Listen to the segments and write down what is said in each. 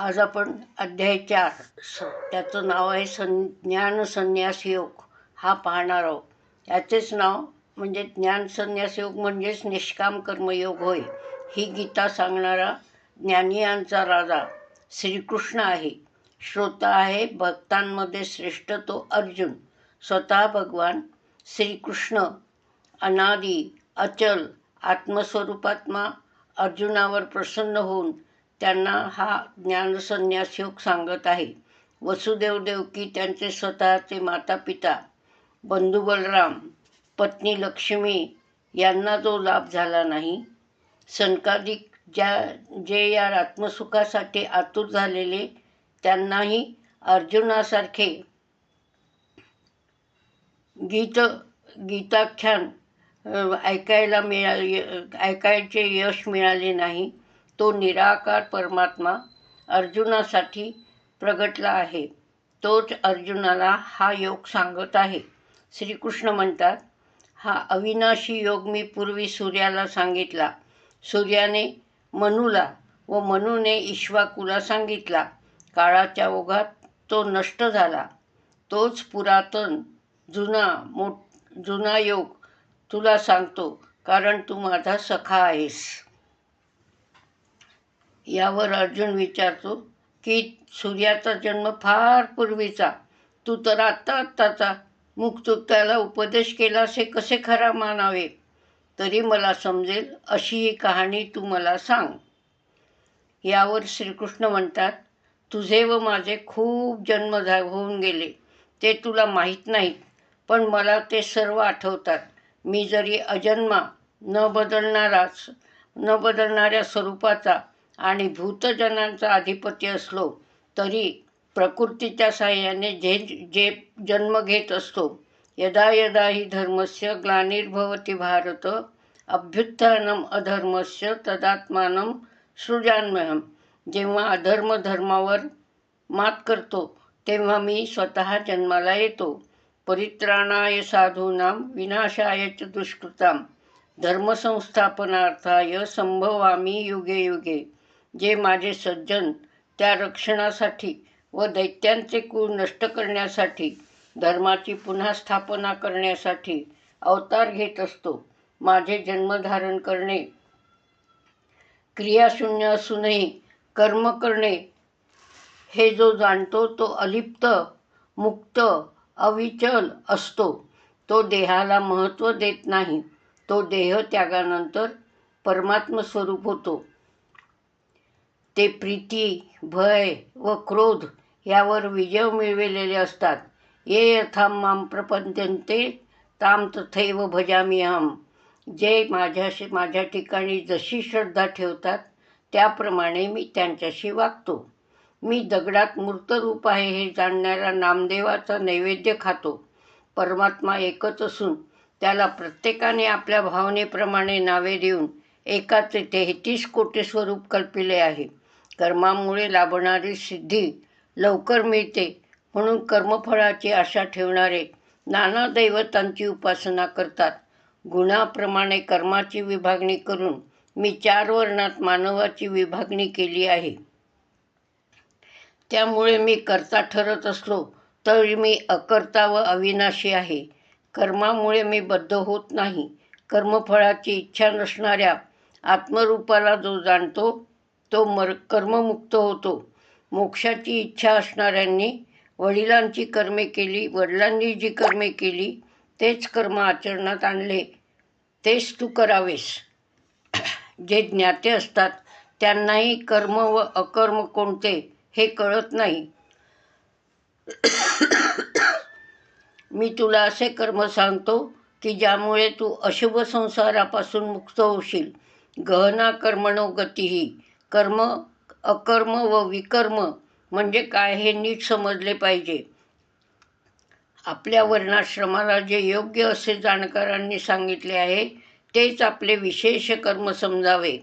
आज आपण अध्याय चार. स त्याचं नाव आहे सं ज्ञान संन्यास योग. हा पाहणार आहोत. याचेच नाव म्हणजे ज्ञान संन्यास योग म्हणजेच निष्काम कर्मयोग होय. ही गीता सांगणारा ज्ञानियांचा राजा श्रीकृष्ण आहे. श्रोता आहे भक्तांमध्ये श्रेष्ठ तो अर्जुन. स्वतः भगवान श्रीकृष्ण अनादी अचल आत्मस्वरूपात्मा अर्जुनावर प्रसन्न होऊन त्यांना हा ज्ञानसंन्यास योग सांगत आहे. वसुदेव देवकी त्यांचे स्वतःचे माता पिता बंधू बलराम पत्नी लक्ष्मी यांना जो लाभ झाला नाही सनकादिक ज्या जे या आत्मसुखासाठी आतुर झालेले त्यांनाही अर्जुनासारखे गीत गीताख्यान ऐकायला मिळा ऐकायचे यश मिळाले नाही. तो निराकार परमात्मा अर्जुनासाठी प्रगटला आहे. तोच अर्जुनाला हा योग सांगत आहे. श्रीकृष्ण म्हणतात हा अविनाशी योग मी पूर्वी सूर्याला सांगितला. सूर्याने मनूला व मनूने इश्वाकूला सांगितला. काळाच्या ओघात तो नष्ट झाला. तोच पुरातन जुना मो जुना योग तुला सांगतो कारण तू माझा सखा आहेस. यावर अर्जुन विचारतो की सूर्याचा जन्म फार पूर्वीचा. तू तर आत्ता आत्ताचा. मग तू त्याला उपदेश केलास हे कसे खरा मानावे? तरी मला समजेल अशी ही कहाणी तू मला सांग. यावर श्रीकृष्ण म्हणतात तुझे व माझे खूप जन्म झा होऊन गेले. ते तुला माहीत नाहीत पण मला ते सर्व आठवतात. मी जरी अजन्मा न बदलणाराच न बदलणाऱ्या स्वरूपाचा आणि भूतजनांचा अधिपती असलो तरी प्रकृतीच्या साह्याने जे जे जन्म घेत असतो यदा यदा ही धर्मस्य ग्लानिर्भवती भारत अभ्युत्थानम अधर्मस्य तदात्मानं सृजान्मयम जेव्हा अधर्म धर्मावर मात करतो तेव्हा मी स्वतः जन्माला येतो. परित्राणाय साधूनां विनाशाय च दुष्कृतां. धर्मसंस्थापनार्थाय संभवामी युगे युगे. जे माझे सज्जन त्या रक्षणासाठी व दैत्यांचे कुळ नष्ट करण्यासाठी धर्माची पुन्हा स्थापना करण्यासाठी अवतार घेत असतो माझे जन्मधारण करणे क्रियाशून्य असूनही कर्म करणे हे जो जाणतो तो अलिप्त मुक्त अविचल असतो. तो देहाला महत्त्व देत नाही. तो देह त्यागानंतर परमात्म स्वरूप होतो. ते प्रीती भय व क्रोध यावर विजय मिळविलेले असतात. ये यथाम माम प्रपद्यन्ते ताम तथैव भजामी अहम जे माझ्याशी माझ्या ठिकाणी जशी श्रद्धा ठेवतात त्याप्रमाणे मी त्यांच्याशी वागतो. मी दगडात मूर्तरूप आहे हे जाणणाऱ्या नामदेवाचा नैवेद्य खातो. परमात्मा एकच असून त्याला प्रत्येकाने आपल्या भावनेप्रमाणे नावे देऊन एकाचे तेहतीस कोटी स्वरूप कल्पिले आहे. कर्मामुळे लाभणारी सिद्धी लवकर मिळते. म्हणून कर्मफळाची आशा ठेवणारे नाना दैवतांची उपासना करतात. गुणाप्रमाणे कर्माची विभागणी करून मी चार वर्णात मानवाची विभागणी केली आहे. त्यामुळे मी कर्ता ठरत असलो तरी मी अकर्ता व अविनाशी आहे. कर्मामुळे मी बद्ध होत नाही. कर्मफळाची इच्छा नसणाऱ्या आत्मरूपाला जो जाणतो तो मर कर्ममुक्त होतो. मोक्षाची इच्छा असणाऱ्यांनी वडिलांची कर्मे केली वडिलांनी जी कर्मे केली तेच कर्म आचरणात आणले. तेच तू करावेस. जे ज्ञाते असतात त्यांनाही कर्म व अकर्म कोणते हे कळत नाही. मी तुला असे कर्म सांगतो की ज्यामुळे तू अशुभ संसारापासून मुक्त होशील. गहना कर्मणो गतीही. कर्म अकर्म व विकर्म म्हणजे काय हे नीट समजले पाहिजे. आपल्या वर्णाश्रमाला जे योग्य असे जाणकारांनी सांगितले आहे तेच आपले विशेष कर्म समजावे.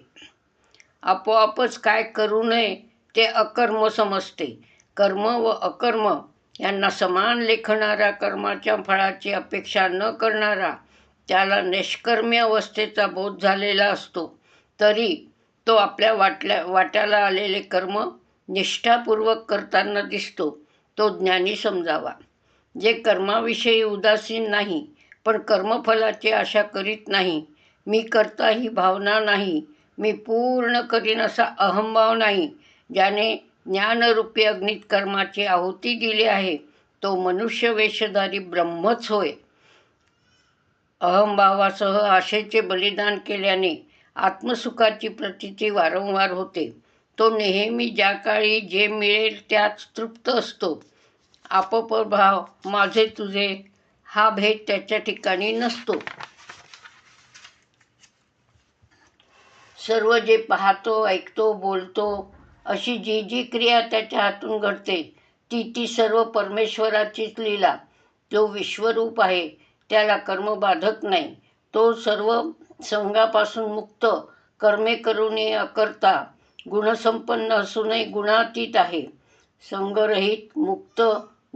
आपोआपच काय करू नये ते अकर्म समजते. कर्म व अकर्म यांना समान लेखणाऱ्या कर्माच्या फळाची अपेक्षा न करणारा त्याला निष्कर्म्य अवस्थेचा बोध झालेला असतो. तरी तो आपल्या वाटल्या वाट्याला आलेले कर्म निष्ठापूर्वक करताना दिसतो तो ज्ञानी समजावा. जे कर्माविषयी उदासीन नाही पण कर्मफलाची आशा करीत नाही मी करता ही भावना नाही मी पूर्ण करीन असा अहंभाव नाही ज्याने ज्ञानरूपी अग्नित कर्माची आहुती दिली आहे तो मनुष्य वेशधारी ब्रह्मच होय. अहंभावासह आशेचे बलिदान केल्याने आत्मसुखाची प्रतीती वारंवार होते. तो नेहमी ज्या काळी जे मिळेल त्यात तृप्त असतो. आपोपभाव माझे तुझे हा भेद त्याच्या ठिकाणी नसतो. सर्व जे पाहतो ऐकतो बोलतो अशी जी जी क्रिया त्याच्या हातून घडते ती ती सर्व परमेश्वराचीच लीला. जो विश्वरूप आहे त्याला कर्मबाधक नाही. तो सर्व संघापासून मुक्त कर्मे करुणे अकर्ता गुणसंपन्न असूनही गुणातीत आहे. संघरहित मुक्त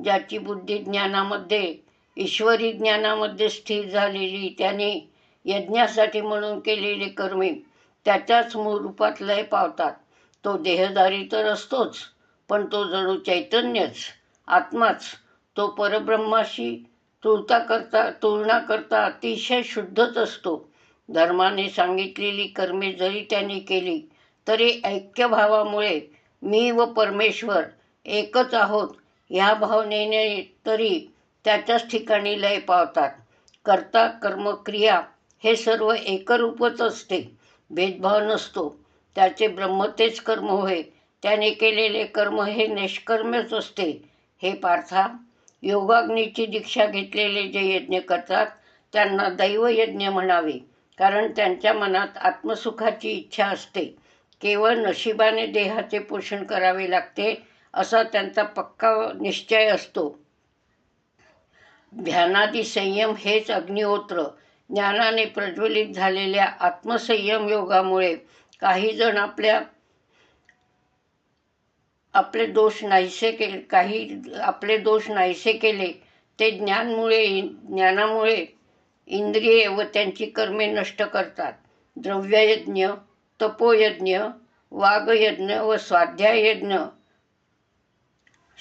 ज्याची बुद्धी ज्ञानामध्ये ईश्वरी ज्ञानामध्ये स्थिर झालेली त्याने यज्ञासाठी म्हणून केलेले कर्मे त्याच्याच मूळ रूपात लय पावतात. तो देहधारी तर असतोच पण तो जणू चैतन्यच आत्माच. तो परब्रह्माशी तुळता करता तुलना करता अतिशय शुद्धच असतो. धर्माने सांगितलेली कर्मे जरी त्याने केली तरी ऐक्यभावामुळे मी व परमेश्वर एकच आहोत ह्या भावनेने तरी त्याच्याच ठिकाणी लय पावतात. कर्ता कर्मक्रिया हे सर्व एकरूपच असते. भेदभाव नसतो. त्याचे ब्रह्म तेच कर्म होय. त्याने केलेले कर्म हे निष्कर्मच असते. हे पार्था योगाग्नीची दीक्षा घेतलेले जे यज्ञ करतात त्यांना दैवयज्ञ म्हणावे. कारण त्यांच्या मनात आत्मसुखाची इच्छा असते. केवळ नशिबाने देहाचे पोषण करावे लागते असा त्यांचा पक्का निश्चय असतो. ध्यानादी संयम हेच अग्निहोत्र. ज्ञानाने प्रज्वलित झालेल्या आत्मसंयम योगामुळे काही जण आपल्या आपले दोष नाहीसे केले काही आपले दोष नाहीसे केले ते ज्ञानमुळे ज्ञानामुळे इंद्रिये व त्यांची कर्मे नष्ट करतात. द्रव्ययज्ञ तपोयज्ञ वाघयज्ञ व स्वाध्याययज्ञ.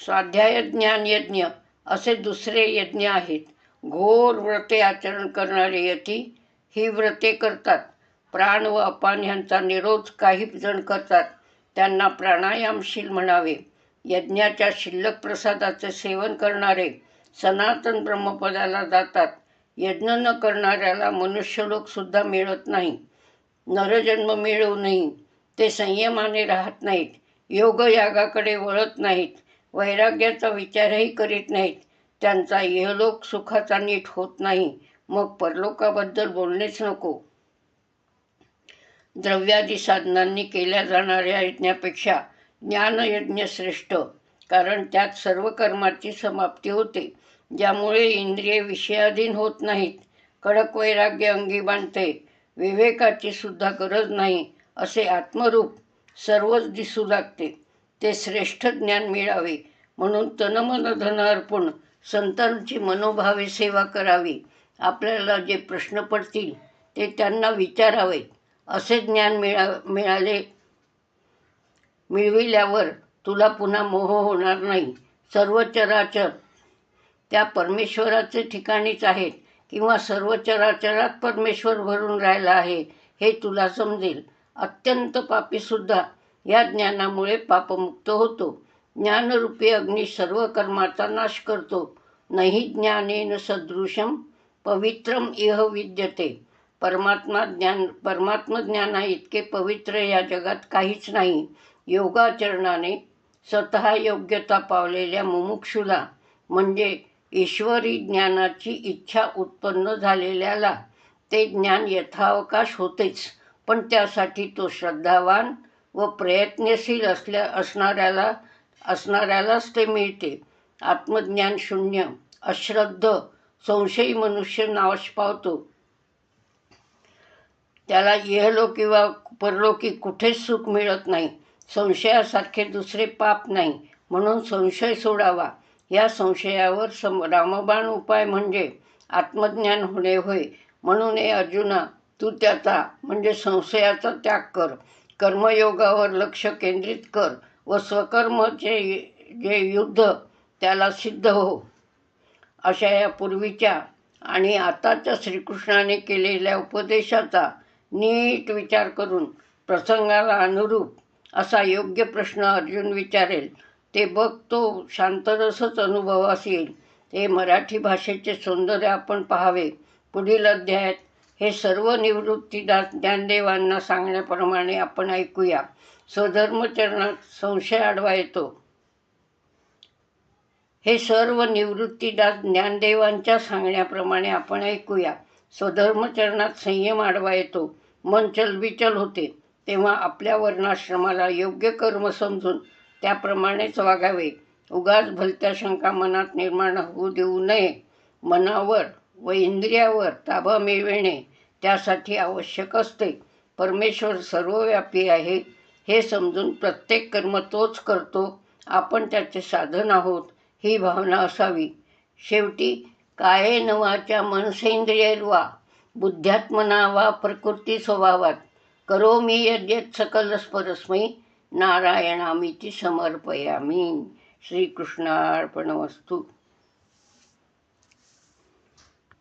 स्वाध्यायज्ञानयज्ञ असे दुसरे यज्ञ आहेत. घोर व्रते आचरण करणारे यती ही व्रते करतात. प्राण व अपान ह्यांचा निरोध काही जण करतात. त्यांना प्राणायामशील म्हणावे. यज्ञाच्या शिल्लक प्रसादाचे सेवन करणारे सनातन ब्रह्मपदाला जातात. यज्ञ न करणाऱ्याला मनुष्यलोकसुद्धा मिळत नाही. नरजन्म मिळूनही ते संयमाने राहत नाहीत. योगयागाकडे वळत नाहीत. वैराग्याचा विचारही करीत नाहीत. त्यांचा इहलोक सुखाचा नीट होत नाही. मग परलोकाबद्दल बोलणेच नको. द्रव्यादी साधनांनी केल्या जाणाऱ्या यज्ञापेक्षा ज्ञानयज्ञ श्रेष्ठ. कारण त्यात सर्व कर्माची समाप्ती होते. ज्यामुळे इंद्रिये विषयाधीन होत नाहीत. कडक वैराग्य अंगी बांधते. विवेकाची सुद्धा गरज नाही असे आत्मरूप सर्वच दिसू लागते. ते श्रेष्ठ ज्ञान मिळावे म्हणून तनमन धन अर्पण संतांची मनोभावे सेवा करावी. आपल्याला जे प्रश्न पडतील ते त्यांना विचारावे. असे ज्ञान मिळा मिळाले मिळविल्यावर तुला पुन्हा मोह होणार नाही. सर्व चराचर त्या परमेश्वराचे ठिकाणीच आहेत किंवा सर्व चराचरात परमेश्वर भरून राहिला आहे हे तुला समजेल. अत्यंत पापीसुद्धा या ज्ञानामुळे पापमुक्त होतो. ज्ञानरूपी अग्नी सर्व कर्माचा नाश करतो. नाही ज्ञानेन सदृशम पवित्रम इह विद्यते. परमात्मा ज्ञान परमात्मज्ञाना इतके पवित्र या जगात काहीच नाही. योगाचरणाने स्वतः योग्यता पावलेल्या मुमुक्षुला म्हणजे ईश्वरी ज्ञानाची इच्छा उत्पन्न झालेल्याला ते ज्ञान यथावकाश होतेच पण त्यासाठी तो श्रद्धावान व प्रयत्नशील असल्या असणाऱ्याला असणाऱ्यालाच ते मिळते. आत्मज्ञान शून्य अश्रद्ध संशयी मनुष्य नाश पावतो. त्याला इहलोकी वा परलोकी कुठेच सुख मिळत नाही. संशयासारखे दुसरे पाप नाही म्हणून संशय सोडावा. या संशयावर सम रामबाण उपाय म्हणजे आत्मज्ञान होणे होय. म्हणून हे अर्जुना तू त्याचा म्हणजे संशयाचा त्याग कर. कर्मयोगावर लक्ष केंद्रित कर व स्वकर्मचे जे युद्ध त्याला सिद्ध हो. अशा या पूर्वीच्या आणि आताच्या श्रीकृष्णाने केलेल्या उपदेशाचा नीट विचार करून प्रसंगाला अनुरूप असा योग्य प्रश्न अर्जुन विचारेल. ते बघ तो शांतरसच अनुभवास येईल ते मराठी भाषेचे सौंदर्य आपण पाहावे. पुढील अध्यायात हे सर्व निवृत्तीदास ज्ञानदेवांना सांगण्याप्रमाणे आपण ऐकूया. स्वधर्मचरणात संशय आडवा येतो. हे सर्व निवृत्तीदास ज्ञानदेवांच्या सांगण्याप्रमाणे आपण ऐकूया. स्वधर्मचरणात संयम आडवा येतो. मन चलबिचल होते. तेव्हा आपल्या वर्णाश्रमाला योग्य कर्म समजून त्याप्रमाणेच वागावे. उगाच भलत्या शंका मनात निर्माण होऊ देऊ नये. मनावर व इंद्रियावर ताबा मिळविणे त्यासाठी आवश्यक असते. परमेश्वर सर्वव्यापी आहे. हे समजून प्रत्येक कर्म तोच करतो. आपण त्याचे साधन आहोत. ही भावना असावी. शेवटी काये नवाच्या मनसेंद्रियवा बुद्ध्यात्मना वा प्रकृती स्वभावात. करोमी यद्यत सकल परस्मै नारायणामिती समर्पयामी। श्रीकृष्णार्पणमस्तू।